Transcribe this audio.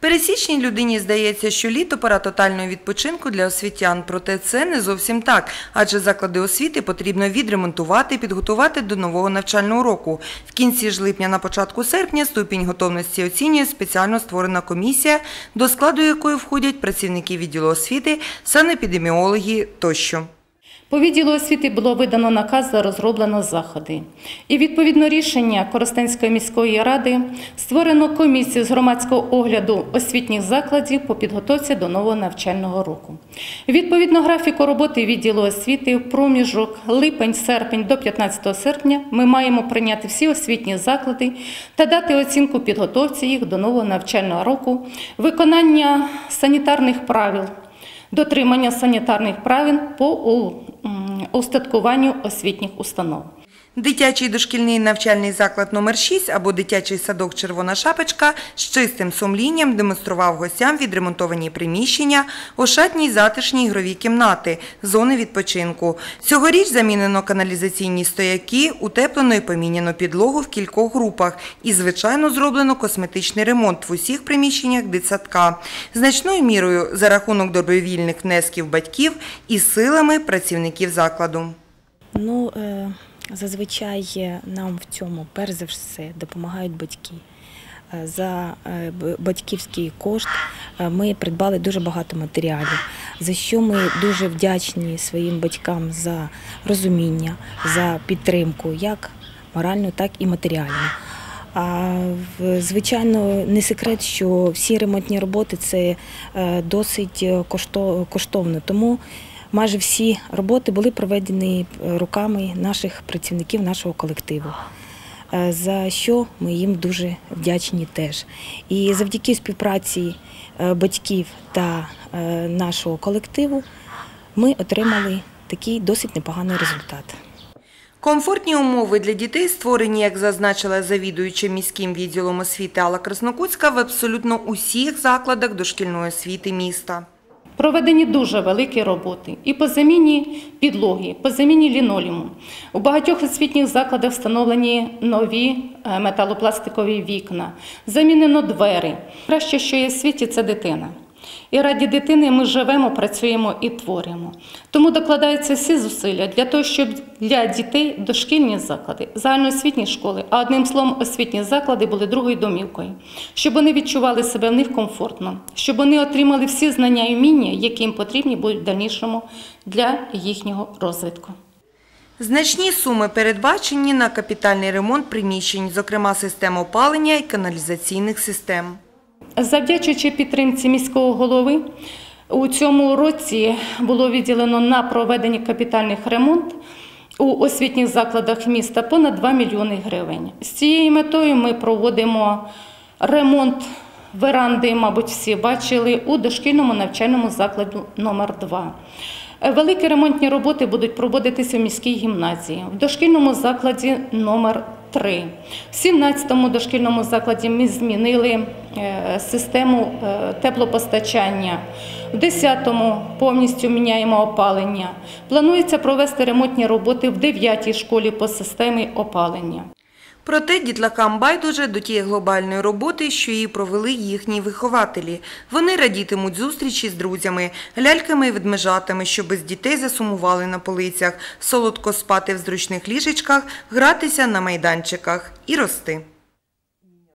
Пересічній людині здається, що літо пора тотального відпочинку для освітян. Проте це не зовсім так, адже заклади освіти потрібно відремонтувати і підготувати до нового навчального року. В кінці ж липня на початку серпня ступінь готовності оцінює спеціально створена комісія, до складу якої входять працівники відділу освіти, санепідеміологи тощо. По відділу освіти було видано наказ за розроблено заходи. І відповідно рішення Коростенської міської ради створено комісію з громадського огляду освітніх закладів по підготовці до нового навчального року. Відповідно графіку роботи відділу освіти в проміжок липень-серпень до 15 серпня ми маємо прийняти всі освітні заклади та дати оцінку підготовці їх до нового навчального року, виконання санітарних правил дотримання санітарних правил по устаткуванню освітніх установ. Дитячий дошкільний навчальний заклад номер 6 або дитячий садок Червона шапочка з чистим сумлінням демонстрував гостям відремонтовані приміщення, ошатні затишні ігрові кімнати, зони відпочинку. Цьогоріч замінено каналізаційні стояки, утеплено і поміняно підлогу в кількох групах і, звичайно, зроблено косметичний ремонт в усіх приміщеннях дитсадка. Значною мірою за рахунок добровільних внесків батьків і силами працівників закладу. Ну, е, зазвичай е, нам в цьому перш за все допомагають батьки. Е, За е, батьківський кошт ми придбали дуже багато матеріалів, за що ми дуже вдячні своїм батькам за розуміння, за підтримку, як моральну, так і матеріальну. А звичайно, не секрет, що всі ремонтні роботи це досить коштовно. Тому майже всі роботи були проведені е, руками наших працівників нашого колективу. е, За що ми їм дуже вдячні теж. І завдяки співпраці е, батьків та нашого колективу ми отримали такий досить непоганий результат. Комфортні умови для дітей створені, як зазначила завідуюча міським відділом освіти Алла Краснокутська, в абсолютно усіх закладах дошкільної освіти міста. Проведені дуже великі роботи і по заміні підлоги, по заміні ліноліму. У багатьох освітніх закладах встановлені нові е, металопластикові вікна, замінено двері. Краще, що є в світі, це дитина. І раді дитини ми живемо, працюємо і творимо. Тому докладаються всі зусилля для того, щоб для дітей дошкільні заклади, загальноосвітні школи, а одним словом, освітні заклади були другою домівкою, щоб вони відчували себе в них комфортно, щоб вони отримали всі знання і вміння, які їм потрібні будуть в дальнішому для їхнього розвитку. Значні суми передбачені на капітальний ремонт приміщень, зокрема систем опалення і каналізаційних систем. Завдячуючи підтримці міського голови, у цьому році було відділено на проведення капітальних ремонт у освітніх закладах міста понад 2 мільйони гривень. З цією метою ми проводимо ремонт веранди, мабуть, всі бачили, у дошкільному навчальному закладі номер 2 Великі ремонтні роботи будуть проводитися в міській гімназії, в дошкільному закладі номер 3 В 17-му дошкільному закладі ми змінили е, систему е, теплопостачання. В 10-му повністю міняємо опалення. Планується провести ремонтні роботи в 9-й школі по системі опалення. Проте дітлакам байдуже до тієї глобальної роботи, що її провели їхні вихователі. Вони радітимуть зустрічі з друзями, ляльками і ведмежатами, що без дітей засумували на полицях, солодко спати в зручних ліжечках, гратися на майданчиках і рости.